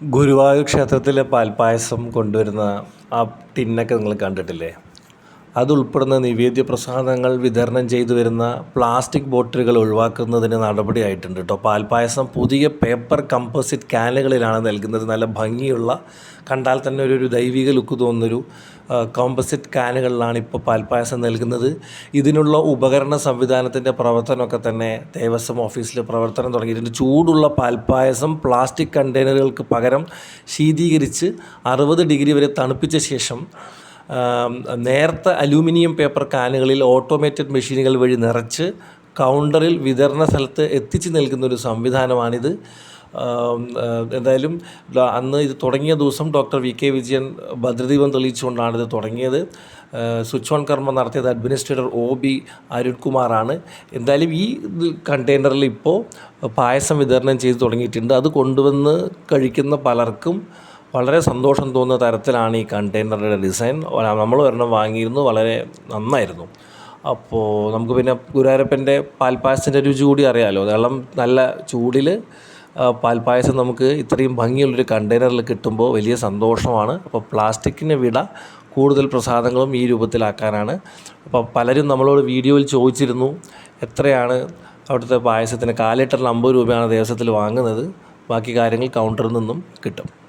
ഗുരുവായൂർ ക്ഷേത്രത്തിലെ പാൽപ്പായസം കൊണ്ടുവരുന്ന ആ ടിന്നൊക്കെ നിങ്ങൾ കണ്ടിട്ടില്ലേ? അതുൾപ്പെടുന്ന നിവേദ്യ പ്രസാദങ്ങൾ വിതരണം ചെയ്തു വരുന്ന പ്ലാസ്റ്റിക് ബോട്ടിലുകൾ ഒഴിവാക്കുന്നതിന് നടപടിയായിട്ടുണ്ട് കേട്ടോ പാൽപ്പായസം പുതിയ പേപ്പർ കമ്പോസിറ്റ് ക്യാനുകളിലാണ് നൽകുന്നത്. നല്ല ഭംഗിയുള്ള കണ്ടാൽ തന്നെ ഒരു ദൈവിക ലുക്ക് തോന്നുന്നൊരു കോമ്പസിറ്റ് കാനുകളിലാണ് ഇപ്പോൾ പാൽപ്പായസം നൽകുന്നത്. ഇതിനുള്ള ഉപകരണ സംവിധാനത്തിന്റെ പ്രവർത്തനമൊക്കെ തന്നെ ദേവസ്വം ഓഫീസിൽ പ്രവർത്തനം തുടങ്ങിയിട്ടുണ്ട്. ചൂടുള്ള പാൽപ്പായസം പ്ലാസ്റ്റിക് കണ്ടെയ്നറുകൾക്ക് പകരം ശീതീകരിച്ച് അറുപത് ഡിഗ്രി വരെ തണുപ്പിച്ച ശേഷം നേർത്ത അലൂമിനിയം പേപ്പർ കാനുകളിൽ ഓട്ടോമേറ്റഡ് മെഷീനുകൾ വഴി നിറച്ച് കൗണ്ടറിൽ വിതരണ സ്ഥലത്ത് എത്തിച്ച് നൽകുന്ന ഒരു സംവിധാനമാണിത്. എന്തായാലും അന്ന് ഇത് തുടങ്ങിയ ദിവസം ഡോക്ടർ വി കെ വിജയൻ ഭദ്രദീപം തെളിയിച്ചുകൊണ്ടാണ് ഇത് തുടങ്ങിയത്. സ്വിച്ച് ഓൺ കർമ്മം നടത്തിയത് അഡ്മിനിസ്ട്രേറ്റർ ഒ ബി അരുൺകുമാറാണ്. എന്തായാലും ഈ കണ്ടെയ്നറിൽ ഇപ്പോൾ പായസം വിതരണം ചെയ്ത് തുടങ്ങിയിട്ടുണ്ട്. അത് കൊണ്ടുവന്ന് കഴിക്കുന്ന പലർക്കും വളരെ സന്തോഷം തോന്നുന്ന തരത്തിലാണ് ഈ കണ്ടെയ്നറുടെ ഡിസൈൻ. നമ്മൾ ഒരെണ്ണം വാങ്ങിയിരുന്നു വളരെ നന്നായിരുന്നു. അപ്പോൾ നമുക്ക് പിന്നെ ഗുരുവായൂരപ്പന്റെ പാൽപ്പായസത്തിന്റെ രുചി കൂടി അറിയാമല്ലോ വെള്ളം നല്ല ചൂടിൽ പാൽപ്പായസം നമുക്ക് ഇത്രയും ഭംഗിയുള്ളൊരു കണ്ടെയ്നറിൽ കിട്ടുമ്പോൾ വലിയ സന്തോഷമാണ്. അപ്പോൾ പ്ലാസ്റ്റിക്കിന് വിട കൂടുതൽ പ്രസാദങ്ങളും ഈ രൂപത്തിലാക്കാനാണ്. അപ്പോൾ പലരും നമ്മളോട് വീഡിയോയിൽ ചോദിച്ചിരുന്നു എത്രയാണ് അവിടുത്തെ പായസത്തിന് കാലിട്ടറിന് അമ്പത് രൂപയാണ് ദിവസത്തിൽ വാങ്ങുന്നത്? ബാക്കി കാര്യങ്ങൾ കൗണ്ടറിൽ നിന്നും കിട്ടും.